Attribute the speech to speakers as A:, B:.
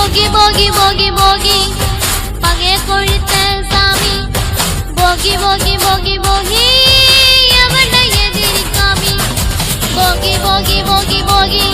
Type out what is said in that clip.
A: போகி போகி போகி போகி பகை கொழுத்த சாமி போகி போகி போகி போகி அவனை எதிர்காமி போகி போகி போகி போகி